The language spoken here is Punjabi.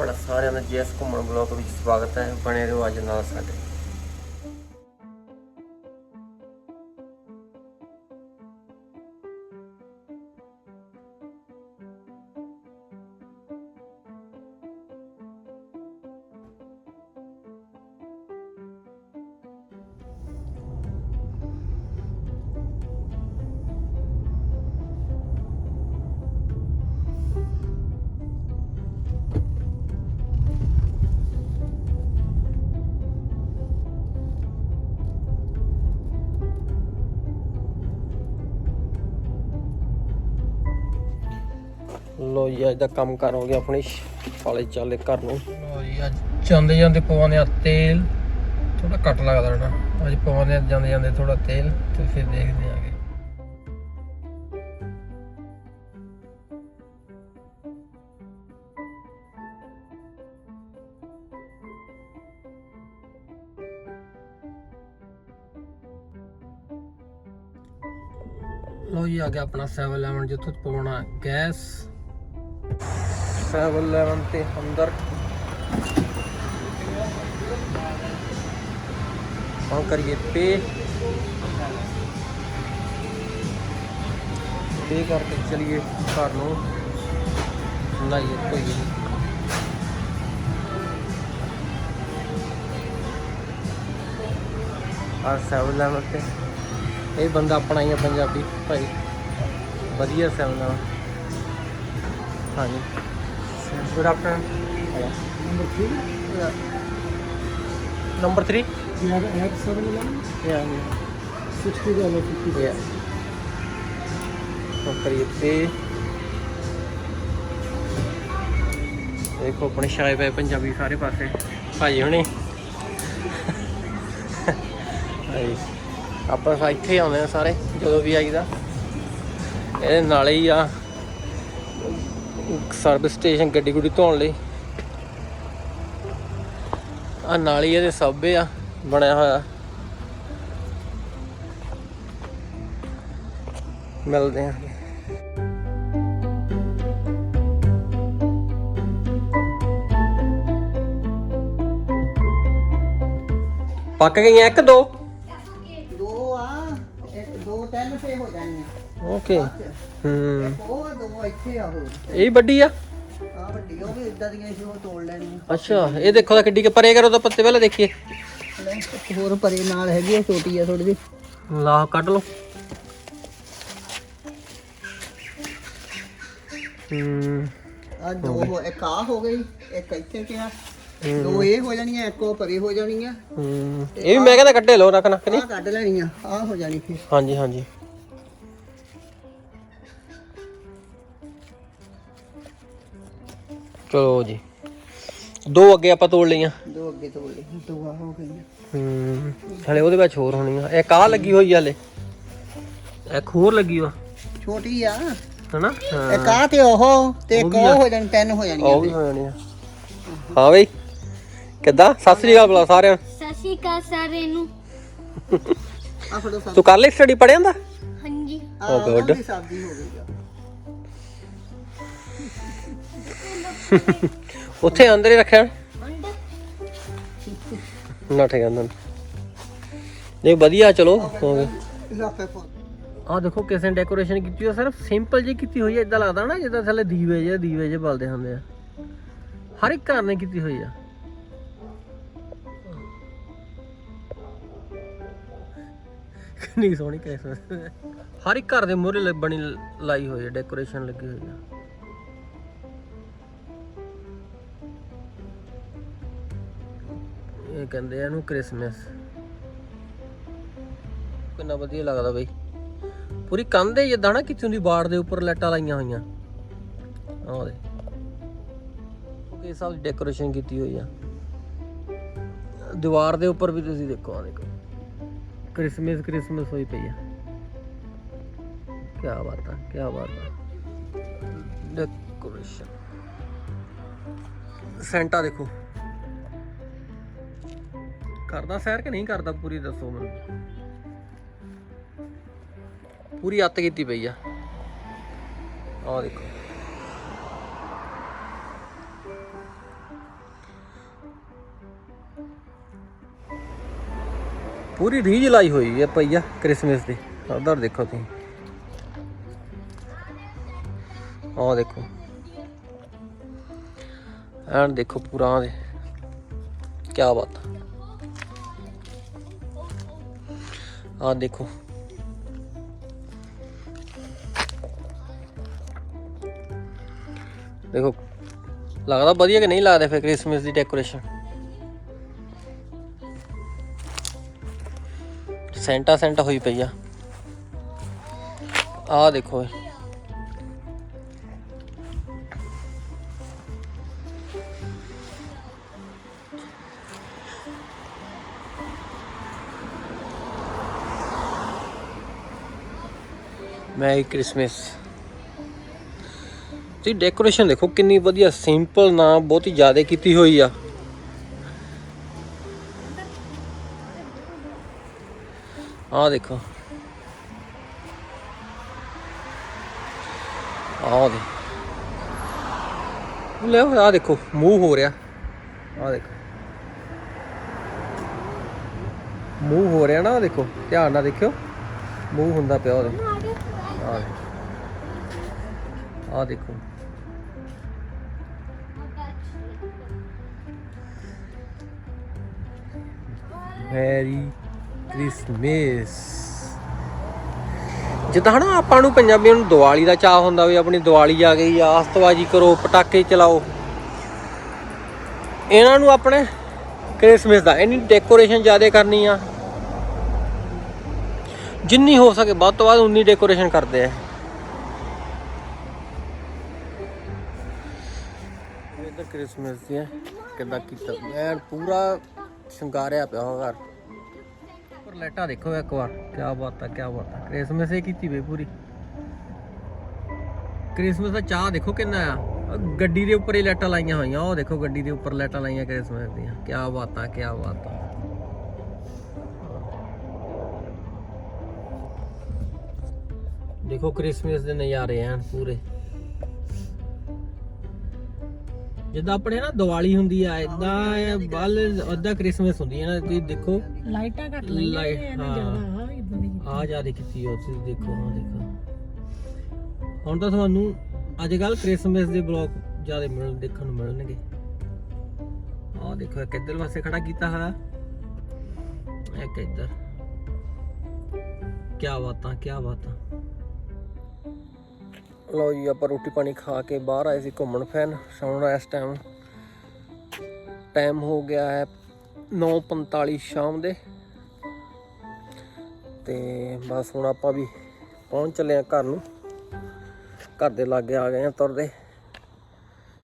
ਤੁਹਾਡਾ ਸਾਰਿਆਂ ਦਾ ਜੀਐਸ ਘੁੰਮਣ ਬਲੌਗ ਵਿੱਚ ਸਵਾਗਤ ਹੈ। ਬਣੇ ਰਹੋ ਅੱਜ ਨਾਲ ਸਾਡੇ ਜੀ, ਅੱਜ ਦਾ ਕੰਮ ਕਰ ਹੋ ਗਿਆ ਆਪਣੀ ਕਾਲੇ ਚਾਲੇ ਘਰ ਨੂੰ? ਲੋ ਜੀ, ਅੱਜ ਜਾਂਦੇ ਜਾਂਦੇ ਪਵਾਉਂਦੇ ਆ ਤੇਲ। ਥੋੜਾ ਘੱਟ ਲੱਗਦਾ ਨਾ ਅੱਜ ਪਵਾਉਂਦੇ ਆ, ਜਾਂਦੇ ਜਾਂਦੇ ਥੋੜਾ ਤੇਲ ਤੇ ਫਿਰ ਦੇਖਦੇ ਆਗੇ। ਲੋ ਜੀ, ਆ ਗਿਆ ਆਪਣਾ 711 ਜਿੱਥੋਂ ਪਵਾਉਣਾ ਗੈਸ। 711 ਤੇ ਅੰਦਰ ਹੁਣ ਕਰੀਏ ਪੇ ਪੇ ਕਰਕੇ ਚਲੀਏ ਘਰ ਨੂੰ। ਲਾਈਏ ਕੋਈ ਆ 711 ਤੇ ਇਹ ਬੰਦਾ ਆਪਣਾ ਹੀ ਆ ਪੰਜਾਬੀ ਭਾਈ। ਵਧੀਆ ਸੈਵਨ ਹਾਂਜੀ। Number three, number 3 you have an X seven eleven, ਯਾ sixty dollar fifty. ਯਾ ਹੁਣ ਕਰੀਏ ਪੇ ਦੇਖੋ ਆਪਣੇ ਛਾਏ ਪਏ ਪੰਜਾਬੀ ਸਾਰੇ ਪਾਸੇ। ਭਾਈ ਹੁਣੇ। ਭਾਈ ਆਪਾਂ ਇੱਥੇ ਹੀ ਆਉਂਦੇ ਆ ਸਾਰੇ ਜਦੋਂ ਵੀ ਆਈਦਾ। ਇਹਦੇ ਨਾਲੇ ਹੀ ਆ। ਸਰਵਿਸ ਸਟੇਸ਼ਨ ਗੱਡੀ ਗੁੱਡੀ ਧੋਣ ਲਈ। ਆ ਨਾਲ ਹੀ ਇਹਦੇ ਸਬਵੇ ਆ, ਬਣਿਆ ਹੋਇਆ। ਮਿਲਦੇ ਆ। ਪੱਕ ਗਈਆਂ ਇੱਕ ਦੋ? ਦੋ ਆ, ਇੱਕ ਦੋ ਤਿੰਨ ਫੇ ਹੋ ਜਾਣੀਆਂ। ਓਕੇ ਹੂੰ। ਉਹ ਦੋ ਇੱਥੇ ਆ ਉਹ ਇਹ ਵੱਡੀ ਆ? ਆ ਵੱਡੀ ਉਹ ਵੀ ਇਦਾਂ ਦੀਆਂ ਸੀ ਉਹ ਤੋੜ ਲੈਣੀਆਂ ਅੱਛਾ ਇਹ ਦੇਖੋ ਤਾਂ ਕਿੱਡੀ ਕਿ ਪਰੇ ਕਰੋ ਤਾਂ ਪੱਤੇ ਪਹਿਲਾਂ ਦੇਖੀਏ। ਲੈ, ਹੋਰ ਪਰੇ ਨਾਲ ਹੈਗੀ ਆ ਛੋਟੀ ਆ ਥੋੜੀ ਜਿਹੀ। ਲਾ ਕੱਢ ਲਓ। ਹੂੰ। ਆ ਦੋ ਹੋ- ਇੱਕ ਆ ਹੋ ਗਈ ਇੱਕ ਇੱਥੇ ਪਿਆ। ਦੋ ਇਹ ਹੋ ਜਾਣੀਆਂ ਇੱਕ ਉਹ ਪਰੇ ਹੋ ਜਾਣੀਆਂ। ਹੂੰ। ਇਹ ਵੀ ਮੈਂ ਕਹਿੰਦਾ ਕੱਢੇ ਲਓ ਨੱਕ ਨੱਕ ਨਹੀਂ ਆ ਕੱਢ ਲੈਣੀਆਂ ਆ ਹੋ ਜਾਣੀ ਫੇ ਹਾਂਜੀ ਹਾਂਜੀ। ਚਲੋ ਜੀ। ਦੋ ਅੱਗੇ ਆਪਾਂ ਤੋੜ ਲਈਆਂ। ਦੋ ਅੱਗੇ ਤੋੜ ਲਈ ਦੋ ਆ ਹੋ ਗਈਆਂ। ਹੂੰ ਹਲੇ ਉਹਦੇ ਵਿੱਚ ਹੋਰ ਹੋਣੀਆਂ। ਇੱਕ ਆਹ ਲੱਗੀ ਹੋਈ ਆ ਹਲੇ? ਇੱਕ ਹੋਰ ਲੱਗੀ ਆ ਛੋਟੀ ਆ। ਹਨਾ? ਹਾਂ। ਇੱਕ ਆ ਤੇ ਉਹ? ਤੇ ਇੱਕ ਉਹ ਆ। ਹੋ ਜਾਣੀ ਤਿੰਨ ਹੋ ਜਾਣੀਆਂ ਉਹ ਵੀ ਹੋ ਜਾਣੀਆਂ। ਹਾਂ ਬਈ। ਕਿੱਦਾਂ? ਸਤਿ ਸ੍ਰੀ ਅਕਾਲ ਬੁਲਾ ਸਾਰਿਆਂ ਨੂੰ। ਸਤਿ ਸ਼੍ਰੀ ਅਕਾਲ ਨੂੰ। ਆ ਫੜੋ ਸਭ ਤੂੰ ਕਰ ਲਈ ਸਟੱਡੀ ਪੜਿਆ ਹੁੰਦਾ? ਹਾਂਜੀ। ਆ. ਉਹਦੀ ਸਬਜ਼ੀ ਹੋ ਗਈ ਆ। ਉੱਥੇ ਅੰਦਰ ਹੀ ਰੱਖਿਆ। ਨੱਠ ਗਿਆ ਅੰਦਰ। ਨਹੀਂ ਵਧੀਆ ਚਲੋ। ਹੋ ਗਿਆ ਆ ਦੇਖੋ ਕਿਸੇ ਨੇ ਡੈਕੋਰੇਸ਼ਨ ਕੀਤੀ ਹੋਈ ਸਿਰਫ ਸਿੰਪਲ ਜੀ ਕੀਤੀ ਹੋਈ ਹੈ ਇਦਾਂ ਲੱਗਦਾ ਨਾ ਜਿੱਦਾਂ ਥੱਲੇ ਦੀਵੇ ਜੇ ਦੀਵੇ ਜੇ ਬਲਦੇ ਹੁੰਦੇ ਆ। ਹਰ ਇੱਕ ਘਰ ਨੇ ਕੀਤੀ ਹੋਈ ਆ। ਕਿੰਨੀ ਸੋਹਣੀ ਕੈਸ ਹਰ ਇੱਕ ਘਰ ਦੇ ਮੂਹਰੇ ਬਣੀ ਲਾਈ ਹੋਈ ਹੈ ਡੈਕੋਰੇਸ਼ਨ ਲੱਗੀ ਹੋਈ ਆ। ਕਹਿੰਦੇ ਆ ਇਹਨੂੰ ਕ੍ਰਿਸਮਸ। ਕਿੰਨਾ ਵਧੀਆ ਲੱਗਦਾ ਬਈ। ਪੂਰੀ ਕੰਧ ਹੈ ਜਿੱਦਾਂ ਨਾ ਕਿਤੇ ਦੀ ਬਾੜ ਦੇ ਉੱਪਰ ਲਾਈਟਾਂ ਲਾਈਆਂ ਹੋਈਆਂ। ਆਹ ਦੇ ਓਕੇ ਸਭ ਡੈਕੋਰੇਸ਼ਨ ਕੀਤੀ ਹੋਈ ਆ। ਦੀਵਾਰ ਦੇ ਉੱਪਰ ਵੀ ਤੁਸੀਂ ਦੇਖੋ ਆ ਦੇਖੋ। ਕ੍ਰਿਸਮਸ ਕ੍ਰਿਸਮਸ ਹੋਈ ਪਈ ਆ। ਕੀ ਬਾਤ ਆ ਕੀ ਬਾਤ ਆ। ਡੈਕੋਰੇਸ਼ਨ ਸੈਂਟਾ ਦੇਖੋ। ਕਰਦਾ ਸੈਰ ਕਿ ਨਹੀਂ ਕਰਦਾ? ਪੂਰੀ ਦੱਸੋ ਮੈਨੂੰ। ਪੂਰੀ ਅੱਤ ਕੀਤੀ ਪਈ ਆ। ਆਹ ਦੇਖੋ। ਪੂਰੀ ਰੀਜ ਲਾਈ ਹੋਈ ਹੈ ਪਈਆ 크리스마ਸ ਦੀ। ਉਧਰ ਦੇਖੋ ਤੁਸੀਂ। ਆਹ ਦੇਖੋ। ਐਂ ਦੇਖੋ ਪੂਰਾ ਦੇ। ਕੀ ਬਾਤ ਹੈ ਆਹ ਦੇਖੋ। ਦੇਖੋ, ਲੱਗਦਾ ਵਧੀਆ ਕਿ ਨਹੀਂ ਲੱਗਦਾ ਫਿਰ ਕ੍ਰਿਸਮਸ ਦੀ ਡੈਕੋਰੇਸ਼ਨ? ਸੈਂਟਾ ਸੈਂਟਾ ਹੋਈ ਪਈ ਆ। ਆਹ ਦੇਖੋ ਇਹ। Mary Christmas. ਤੁਸੀਂ ਡੈਕੋਰੇਸ਼ਨ ਦੇਖੋ, ਕਿੰਨੀ ਵਧੀਆ ਸਿੰਪਲ ਨਾ, ਬਹੁਤੀ ਜ਼ਿਆਦਾ ਕੀਤੀ ਹੋਈ ਆ। ਆਹ ਦੇਖੋ। ਆਹ ਦੇ ਲੈ ਆਹ ਦੇਖੋ, ਮੂੰਹ ਹੋ ਰਿਹਾ। ਆਹ ਦੇਖੋ। ਮੂੰਹ ਹੋ ਰਿਹਾ ਨਾ ਦੇਖੋ, ਧਿਆਨ ਨਾਲ ਦੇਖਿਓ। ਮੂੰਹ ਹੁੰਦਾ ਪਿਆ ਉਹਦੇ। ਆਹ ਦੇਖੋ। ਦੇਖੋ। ਮੈਰੀ ਕ੍ਰਿਸਮਸ ਜਿੱਦਾਂ ਹਨਾ ਆਪਾਂ ਨੂੰ ਪੰਜਾਬੀਆਂ ਨੂੰ ਦੀਵਾਲੀ ਦਾ ਚਾਹ ਹੁੰਦਾ ਵੀ ਆਪਣੀ ਦੀਵਾਲੀ ਆ ਗਈ ਆਸਤਬਾਜੀ ਕਰੋ, ਪਟਾਕੇ ਚਲਾਓ। ਇਹਨਾਂ ਨੂੰ ਆਪਣੇ ਕ੍ਰਿਸਮਸ ਦਾ ਇਹਨੀ ਡੈਕੋਰੇਸ਼ਨ ਜ਼ਿਆਦਾ ਕਰਨੀ ਆ। ਜਿੰਨੀ ਹੋ ਸਕੇ ਵੱਧ ਤੋਂ ਵੱਧ ਉਨੀ ਡੈਕੋਰੇਸ਼ਨ ਕਰਦੇ ਆ ਇੱਧਰ ਕ੍ਰਿਸਮਸ ਦੀ ਹੈ ਕਿੱਦਾਂ ਕੀਤਾ ਐਨ ਪੂਰਾ ਸ਼ਿੰਗਾਰਿਆ ਪਿਆ ਹੋਇਆ ਘਰ। ਪਰ ਲਾਈਟਾਂ ਦੇਖੋ ਇੱਕ ਵਾਰ ਕੀ ਬਾਤ ਆ ਕੀ ਬਾਤ ਆ। ਕ੍ਰਿਸਮਸ ਇਹ ਕੀਤੀ ਵੇ ਪੂਰੀ। ਕ੍ਰਿਸਮਸ ਦਾ ਚਾਹ ਦੇਖੋ ਕਿੰਨਾ ਆ। ਗੱਡੀ ਦੇ ਉੱਪਰ ਹੀ ਲਾਈਟਾਂ ਲਾਈਆਂ ਹੋਈਆਂ ਉਹ ਦੇਖੋ ਗੱਡੀ ਦੇ ਉੱਪਰ ਲਾਈਟਾਂ ਲਾਈਆਂ ਕ੍ਰਿਸਮਸ ਦੀਆਂ। ਕੀ ਬਾਤਾਂ ਕੀ ਬਾਤਾਂ ਦੇਖੋ ਕ੍ਰਿਸਮਸ ਦੇ ਨਜ਼ਾਰੇ ਆ ਪੂਰੇ। ਜਿੱਦਾਂ ਆਪਣੇ ਨਾ ਦੀਵਾਲੀ ਹੁੰਦੀ ਆ ਇਦਾਂ ਬੱਲ ਅੱਧਾ ਕ੍ਰਿਸਮਸ ਹੁੰਦੀ ਹੈ ਨਾ ਤੁਸੀਂ ਦੇਖੋ। ਲਾਈਟਾਂ ਘੱਟ ਲਾਈਟ ਹਾਂ। ਹਾਂ ਇਦਾਂ ਦੀ ਆ ਜ਼ਿਆਦਾ ਕੀਤੀ ਹੋ ਤੁਸੀਂ ਦੇਖੋ ਹਾਂ ਦੇਖੋ। ਹੁਣ ਤਾਂ ਤੁਹਾਨੂੰ ਅੱਜ ਕੱਲ ਕ੍ਰਿਸਮਸ ਦੇ ਬਲੌਗ ਜ਼ਿਆਦਾ ਮਿਲਣ ਦੇਖਣ ਨੂੰ ਮਿਲਣਗੇ। ਆਹ ਦੇਖੋ ਇੱਕ ਇੱਧਰ ਪਾਸੇ ਖੜਾ ਕੀਤਾ ਹੋਇਆ। ਇੱਕ ਇੱਧਰ। ਕੀ ਬਾਤਾਂ ਕੀ ਬਾਤਾਂ। ਲਓ ਜੀ, ਆਪਾਂ ਰੋਟੀ ਪਾਣੀ ਖਾ ਕੇ ਬਾਹਰ ਆਏ ਸੀ ਘੁੰਮਣ ਫਿਰਨ। ਸੌਣ ਇਸ ਟਾਈਮ ਟਾਈਮ ਹੋ ਗਿਆ ਹੈ 9:45 ਸ਼ਾਮ ਦੇ। ਤੇ ਬਸ ਹੁਣ ਆਪਾਂ ਵੀ ਪਹੁੰਚ ਚੱਲੇ ਆ ਘਰ ਨੂੰ। ਘਰ ਦੇ ਲਾਗੇ ਆ ਗਏ ਆ ਤੁਰਦੇ।